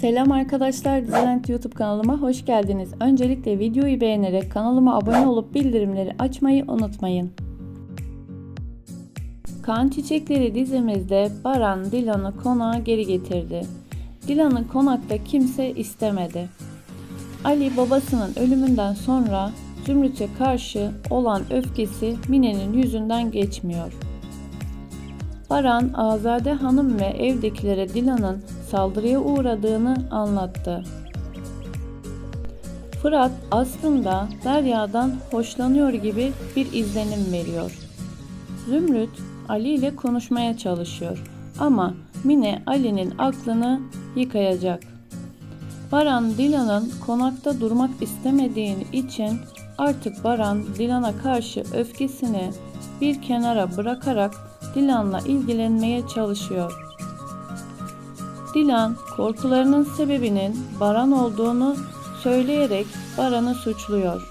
Selam arkadaşlar, Dizilent YouTube kanalıma hoş geldiniz. Öncelikle videoyu beğenerek kanalıma abone olup bildirimleri açmayı unutmayın. Kan Çiçekleri dizimizde Baran Dilan'ı konağa geri getirdi. Dilan'ı konakta kimse istemedi. Ali babasının ölümünden sonra Zümrüt'e karşı olan öfkesi Mine'nin yüzünden geçmiyor. Baran, Azade Hanım ve evdekilere Dilan'ın saldırıya uğradığını anlattı. Fırat aslında Derya'dan hoşlanıyor gibi bir izlenim veriyor. Zümrüt Ali ile konuşmaya çalışıyor ama Mine Ali'nin aklını yıkayacak. Baran Dilan'ın konakta durmak istemediğini için artık Baran Dilan'a karşı öfkesini bir kenara bırakarak Dilan'la ilgilenmeye çalışıyor. Dilan korkularının sebebinin Baran olduğunu söyleyerek Baran'ı suçluyor.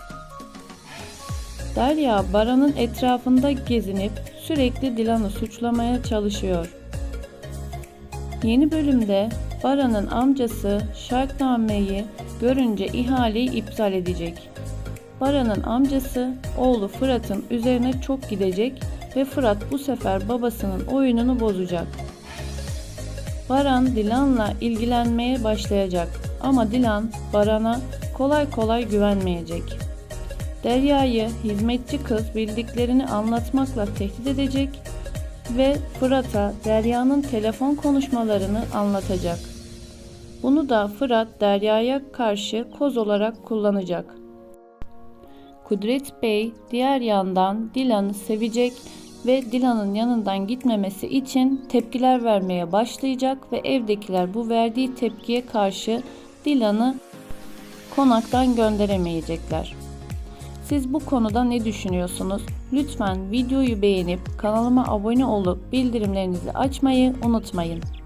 Derya Baran'ın etrafında gezinip sürekli Dilan'ı suçlamaya çalışıyor. Yeni bölümde Baran'ın amcası şartnameyi görünce ihaleyi iptal edecek. Baran'ın amcası oğlu Fırat'ın üzerine çok gidecek ve Fırat bu sefer babasının oyununu bozacak. Baran Dilan'la ilgilenmeye başlayacak ama Dilan Baran'a kolay kolay güvenmeyecek. Derya'yı hizmetçi kız bildiklerini anlatmakla tehdit edecek ve Fırat'a Derya'nın telefon konuşmalarını anlatacak. Bunu da Fırat Derya'ya karşı koz olarak kullanacak. Kudret Bey diğer yandan Dilan'ı sevecek ve Dilan'ın yanından gitmemesi için tepkiler vermeye başlayacak ve evdekiler bu verdiği tepkiye karşı Dilan'ı konaktan gönderemeyecekler. Siz bu konuda ne düşünüyorsunuz? Lütfen videoyu beğenip kanalıma abone olup bildirimlerinizi açmayı unutmayın.